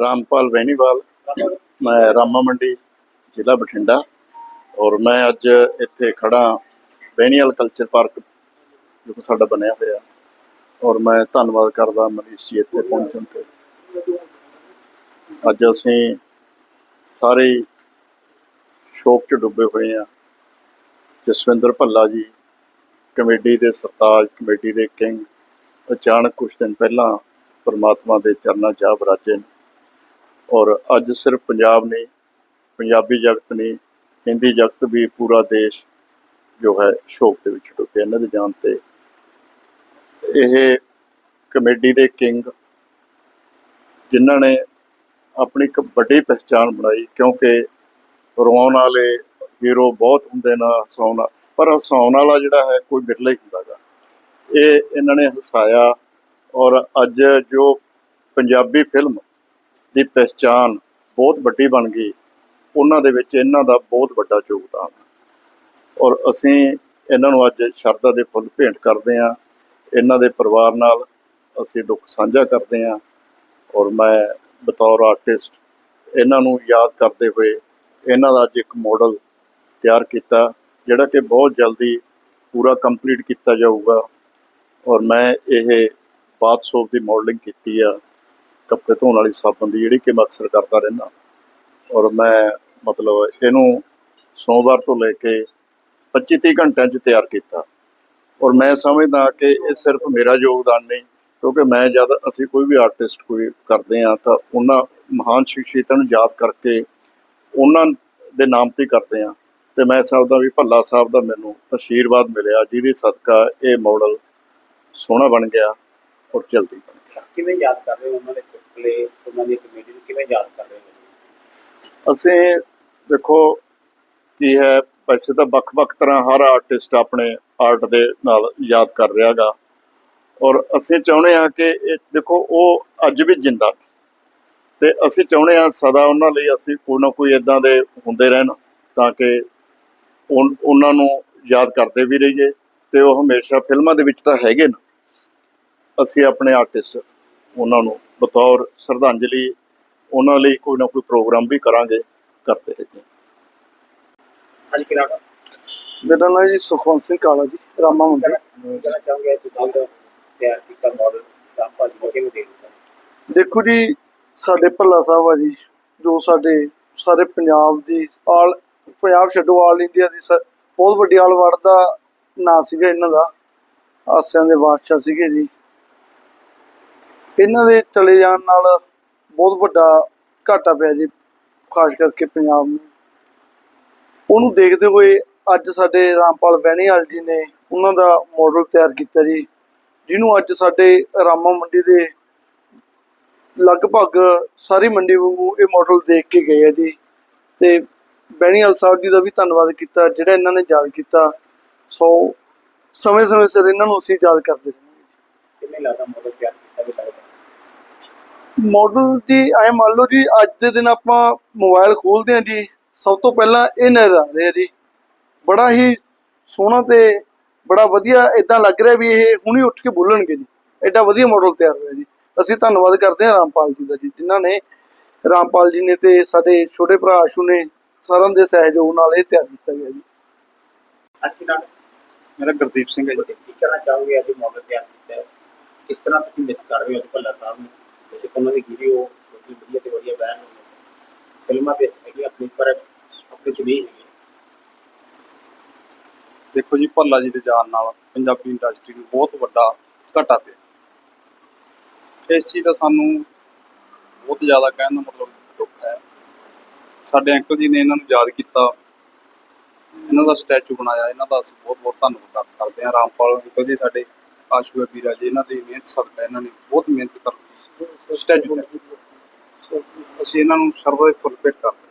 ਰਾਮਪਾਲ ਵੈਣੀਵਾਲ, ਮੈਂ ਰਾਮਾ ਮੰਡੀ, ਜ਼ਿਲ੍ਹਾ ਬਠਿੰਡਾ ਔਰ ਮੈਂ ਅੱਜ ਇੱਥੇ ਖੜਾ ਵੈਣੀਵਾਲ ਕਲਚਰ ਪਾਰਕ ਜੋ ਸਾਡਾ ਬਣਿਆ ਹੋਇਆ। ਔਰ ਮੈਂ ਧੰਨਵਾਦ ਕਰਦਾ ਮਨੀਸ਼ ਜੀ ਇੱਥੇ ਪਹੁੰਚਣ ਤੇ। ਅੱਜ ਅਸੀਂ ਸਾਰੇ ਹੀ ਸ਼ੋਕ 'ਚ ਡੁੱਬੇ ਹੋਏ ਆ ਜਸਵਿੰਦਰ ਭੱਲਾ ਜੀ ਕਮੇਟੀ ਦੇ ਸਰਤਾਜ ਕਮੇਟੀ ਦੇ ਕਿੰਗ, ਅਚਾਨਕ ਕੁਝ ਦਿਨ ਪਹਿਲਾਂ ਪਰਮਾਤਮਾ ਦੇ ਚਰਨਾਂ 'ਚ ਆ ਬਰਾਜੇ ਨੇ। ਔਰ ਅੱਜ ਸਿਰਫ ਪੰਜਾਬ ਨਹੀਂ ਪੰਜਾਬੀ ਜਗਤ ਨਹੀਂ ਹਿੰਦੀ ਜਗਤ ਵੀ ਪੂਰਾ ਦੇਸ਼ ਜੋ ਹੈ ਸ਼ੋਕ ਦੇ ਵਿੱਚ ਡੁੱਬਿਆ, ਇਹਨਾਂ ਦੇ ਜਾਣ ਤੇ। ਇਹ ਕਮੇਡੀ ਦੇ ਕਿੰਗ ਜਿਨ੍ਹਾਂ ਨੇ ਆਪਣੀ ਇੱਕ ਵੱਡੀ ਪਛਾਣ ਬਣਾਈ, ਕਿਉਂਕਿ ਰਵਾਉਣ ਵਾਲੇ ਹੀਰੋ ਬਹੁਤ ਹੁੰਦੇ ਨਾ, ਹਸਾਉਣ ਵਾ- ਪਰ ਹਸਾਉਣ ਵਾਲਾ ਜਿਹੜਾ ਹੈ ਕੋਈ ਬਿਰਲਾ ਹੀ ਹੁੰਦਾਗਾ ਇਹ ਇਹਨਾਂ ਨੇ ਹਸਾਇਆ ਔਰ ਅੱਜ ਜੋ ਪੰਜਾਬੀ ਫਿਲਮ ਦੀ ਪਛਾਣ ਬਹੁਤ ਵੱਡੀ ਬਣ ਗਈ। ਉਹਨਾਂ ਦੇ ਵਿੱਚ ਇਹਨਾਂ ਦਾ ਬਹੁਤ ਵੱਡਾ ਯੋਗਦਾਨ ਔਰ ਅਸੀਂ ਇਹਨਾਂ ਨੂੰ ਅੱਜ ਸ਼ਰਧਾ ਦੇ ਫੁੱਲ ਭੇਂਟ ਕਰਦੇ ਹਾਂ। ਇਹਨਾਂ ਦੇ ਪਰਿਵਾਰ ਨਾਲ ਅਸੀਂ ਦੁੱਖ ਸਾਂਝਾ ਕਰਦੇ ਹਾਂ। ਔਰ ਮੈਂ ਬਤੌਰ ਆਰਟਿਸਟ ਇਹਨਾਂ ਨੂੰ ਯਾਦ ਕਰਦੇ ਹੋਏ ਇਹਨਾਂ ਦਾ ਅੱਜ ਇੱਕ ਮਾਡਲ ਤਿਆਰ ਕੀਤਾ, ਜਿਹੜਾ ਕਿ ਬਹੁਤ ਜਲਦੀ ਪੂਰਾ ਕੰਪਲੀਟ ਕੀਤਾ ਜਾਊਗਾ। ਔਰ ਮੈਂ ਇਹ ਬਾਦਸ਼ੋਪ ਦੀ ਮਾਡਲਿੰਗ ਕੀਤੀ ਆ। ਕੱਪੜੇ ਧੋਣ ਵਾਲੀ ਸਾਬਣ ਦੀ ਜਿਹੜੀ ਕਿ ਮੈਂ ਅਕਸਰ ਕਰਦਾ ਰਹਿੰਦਾ ਔਰ ਮੈਂ ਮਤਲਬ ਇਹਨੂੰ ਸੋਮਵਾਰ ਤੋਂ ਲੈ ਕੇ 25 30 ਘੰਟਿਆਂ 'ਚ ਤਿਆਰ ਕੀਤਾ। ਔਰ ਮੈਂ ਸਮਝਦਾ ਕਿ ਇਹ ਸਿਰਫ ਮੇਰਾ ਯੋਗਦਾਨ ਨਹੀਂ, ਕਿਉਂਕਿ ਮੈਂ ਜਦ ਅਸੀਂ ਕੋਈ ਵੀ ਆਰਟਿਸਟ ਕੋਈ ਕਰਦੇ ਆ ਤਾਂ ਉਹਨਾਂ ਮਹਾਨ ਸ਼ਖਸੀਅਤਾਂ ਨੂੰ ਯਾਦ ਕਰਕੇ ਉਹਨਾਂ ਦੇ ਨਾਮ ਤੇ ਕਰਦੇ ਆ ਤੇ ਮੈਂ ਸਮਝਦਾ ਵੀ ਭੱਲਾ ਸਾਹਿਬ ਦਾ ਮੈਨੂੰ ਆਸ਼ੀਰਵਾਦ ਮਿਲਿਆ, ਜਿਹਦੀ ਸਦਕਾ ਇਹ ਮਾਡਲ ਸੋਹਣਾ ਬਣ ਗਿਆ ਔਰ ਜਲਦੀ ਬਣ ਗਿਆ। ਕਿਵੇਂ ਯਾਦ ਕਰ ਰਹੇ ਹੋ ਉਹਨਾਂ ਦੇ ਚੁਟਕਲੇ, ਉਹਨਾਂ ਦੀ ਕਮੇਡੀ ਨੂੰ ਕਿਵੇਂ ਯਾਦ ਕਰ ਰਹੇ ਹੋ? ਅਸੀਂ ਦੇਖੋ ਕੀ ਹੈ, ਵੈਸੇ ਤਾਂ ਵੱਖ-ਵੱਖ ਤਰ੍ਹਾਂ ਹਰ ਆਰਟਿਸਟ ਆਪਣੇ ਆਰਟ ਦੇ ਨਾਲ ਯਾਦ ਕਰ ਰਿਹਾਗਾ। ਔਰ ਅਸੀਂ ਚਾਹੁੰਦੇ ਹਾਂ ਕਿ ਦੇਖੋ, ਉਹ ਅੱਜ ਵੀ ਜਿੰਦਾ ਤੇ ਅਸੀਂ ਚਾਹੁੰਦੇ ਹਾਂ ਸਦਾ ਉਹਨਾਂ ਲਈ ਅਸੀਂ ਕੋਈ ਨਾ ਕੋਈ ਇਦਾਂ ਦੇ ਹੁੰਦੇ ਰਹਿਣ ਤਾਂ ਕਿ ਉਹਨਾਂ ਨੂੰ ਯਾਦ ਕਰਦੇ ਵੀ ਰਹੀਏ ਤੇ ਉਹ ਹਮੇਸ਼ਾ ਫਿਲਮਾਂ ਦੇ ਵਿੱਚ ਤਾਂ ਹੈਗੇ ਨਾ। ਅਸੀਂ ਆਪਣੇ ਆਰਟਿਸਟ ਉਹਨਾਂ ਨੂੰ ਬਤੌਰ ਸ਼ਰਧਾਂਜਲੀ ਉਹਨਾਂ ਲਈ ਕੋਈ ਨਾ ਕੋਈ ਪ੍ਰੋਗਰਾਮ ਵੀ ਕਰਾਂਗੇ ਕਰਦੇ ਕਿਹੜਾ ਮੇਰਾ ਨਾਮ ਜੀ ਸੁਖਵੰਤ ਸਿੰਘ ਕਾਲਾ ਰਾਮਾ ਮੰਡੀ। ਦੇਖੋ ਜੀ ਸਾਡੇ ਭੱਲਾ ਸਾਹਿਬ ਆ ਜੀ ਜੋ ਸਾਡੇ ਸਾਰੇ ਪੰਜਾਬ ਦੀ ਆਲ ਪੰਜਾਬ ਛੱਡੋ ਆਲ ਇੰਡੀਆ ਦੀ ਬਹੁਤ ਵੱਡੀ ਆਲ ਵਰਡ ਦਾ ਨਾਂ ਸੀਗਾ ਇਹਨਾਂ ਦਾ। ਹਾਸਿਆਂ ਦੇ ਬਾਦਸ਼ਾਹ ਸੀਗੇ ਜੀ। ਇਹਨਾਂ ਦੇ ਚਲੇ ਜਾਣ ਨਾਲ ਬਹੁਤ ਵੱਡਾ ਘਾਟਾ ਪਿਆ ਜੀ, ਖਾਸ ਕਰਕੇ ਪੰਜਾਬ ਨੂੰ। ਉਹਨੂੰ ਦੇਖਦੇ ਹੋਏ ਅੱਜ ਸਾਡੇ ਰਾਮਪਾਲ ਬਹਿਣੀਵਾਲ ਜੀ ਨੇ ਉਹਨਾਂ ਦਾ ਮਾਡਲ ਤਿਆਰ ਕੀਤਾ ਜੀ, ਜਿਹਨੂੰ ਅੱਜ ਸਾਡੇ ਰਾਮਾ ਮੰਡੀ ਦੇ ਲਗਭਗ ਸਾਰੀ ਮੰਡੀ ਵਾਂਗੂ ਇਹ ਮਾਡਲ ਦੇਖ ਕੇ ਗਏ ਆ ਜੀ। ਤੇ ਬੈਣੀਵਾਲ ਸਾਹਿਬ ਜੀ ਦਾ ਵੀ ਧੰਨਵਾਦ ਕੀਤਾ, ਜਿਹੜਾ ਇਹਨਾਂ ਨੇ ਯਾਦ ਕੀਤਾ। ਸੋ ਸਮੇਂ ਸਮੇਂ ਸਿਰ ਇਹਨਾਂ ਨੂੰ ਅਸੀਂ ਯਾਦ ਕਰਦੇ ਰਹਿੰਦੇ ਕਿਵੇਂ ਲੱਗਦਾ ਮਾਡਲ ਤਿਆਰ ਮਾਡਲ ਜੀ ਐ ਮੰਨ ਲਓ ਜੀ ਅੱਜ ਦੇ ਦਿਨ ਆਪਾਂ ਮੋਬਾਈਲ ਖੋਲਦੇ ਹਾਂ ਜੀ ਸਭ ਤੋਂ ਪਹਿਲਾਂ ਇਹ ਨਜ਼ਰ ਆ ਰਿਹਾ ਜੀ। ਬੜਾ ਹੀ ਸੋਹਣਾ ਤੇ ਬੜਾ ਵਧੀਆ ਇਦਾਂ ਲੱਗ ਰਿਹਾ ਵੀ ਇਹ ਹੁਣੀ ਉੱਠ ਕੇ ਬੋਲਣਗੇ ਜੀ। ਐਡਾ ਵਧੀਆ ਮਾਡਲ ਤਿਆਰ ਹੋਇਆ ਜੀ। ਅਸੀਂ ਧੰਨਵਾਦ ਕਰਦੇ ਹਾਂ ਰਾਮਪਾਲ ਜੀ ਦਾ ਜੀ ਜਿਨ੍ਹਾਂ ਨੇ ਰਾਮਪਾਲ ਜੀ ਨੇ ਤੇ ਸਾਡੇ ਛੋਟੇ ਭਰਾ ਆਸ਼ੂ ਨੇ ਸਾਰਿਆਂ ਦੇ ਸਹਿਯੋਗ ਨਾਲ ਇਹ ਤਿਆਰ ਕੀਤਾ ਗਿਆ ਜੀ। ਅੱਜ ਕਿਹੜਾ ਮੇਰਾ ਗੁਰਦੀਪ ਸਿੰਘ ਹੈ ਜੀ। ਕੀ ਕਹਿਣਾ ਚਾਹੋਗੇ ਅੱਜ ਮਾਡਲ ਤਿਆਰ ਕੀਤਾ ਹੈ? ਕਿਸ ਤਰ੍ਹਾਂ ਤੁਸੀਂ ਮਿਸ ਕਰ ਰਹੇ ਹੋ ਅੱਜ ਭੱਲਾ ਸਾਹਿਬ ਨੂੰ ਤੇ ਉਹਨਾਂ ਦੀ ਵੀਡੀਓ ਛੋਟੀ ਵਧੀਆ ਤੇ ਵਧੀਆ ਬੈਨ ਹੋਈ ਫਿਲਮਾਂ ਤੇ ਹੈਗੀ ਆਪਣੀ, ਪਰ ਆਪਣੀ ਚ ਨਹੀਂ ਹੈਗੀ। ਦੇਖੋ ਜੀ, ਭੱਲਾ ਜੀ ਦੇ ਜਾਣ ਨਾਲ ਪੰਜਾਬੀ ਇੰਡਸਟਰੀ ਨੂੰ ਬਹੁਤ ਵੱਡਾ ਘਾਟਾ ਪਿਆ। ਇਸ ਚੀਜ਼ ਦਾ ਸਾਨੂੰ ਬਹੁਤ ਜ਼ਿਆਦਾ ਕਹਿਣ ਦਾ ਮਤਲਬ ਦੁੱਖ ਹੈ। ਸਾਡੇ ਅੰਕਲ ਜੀ ਨੇ ਇਹਨਾਂ ਨੂੰ ਯਾਦ ਕੀਤਾ। ਇਹਨਾਂ ਦਾ ਸਟੈਚੂ ਬਣਾਇਆ। ਇਹਨਾਂ ਦਾ ਅਸੀਂ ਬਹੁਤ ਬਹੁਤ ਧੰਨਵਾਦ ਕਰਦੇ ਹਾਂ। ਰਾਮਪਾਲ ਅੰਕਲ ਜੀ ਸਾਡੇ, ਆਸ਼ੂ ਵੀਰਾ ਜੀ, ਇਹਨਾਂ ਦੀ ਮਿਹਨਤ ਸਦਕਾ ਇਹਨਾਂ ਨੇ ਬਹੁਤ ਮਿਹਨਤ ਕਰ ਸਟੈਚੂ ਅਸੀਂ ਇਹਨਾਂ ਨੂੰ ਸ਼ਰਧਾ ਦੇ ਫੁੱਲ ਭੇਟ। ਕਰਦੇ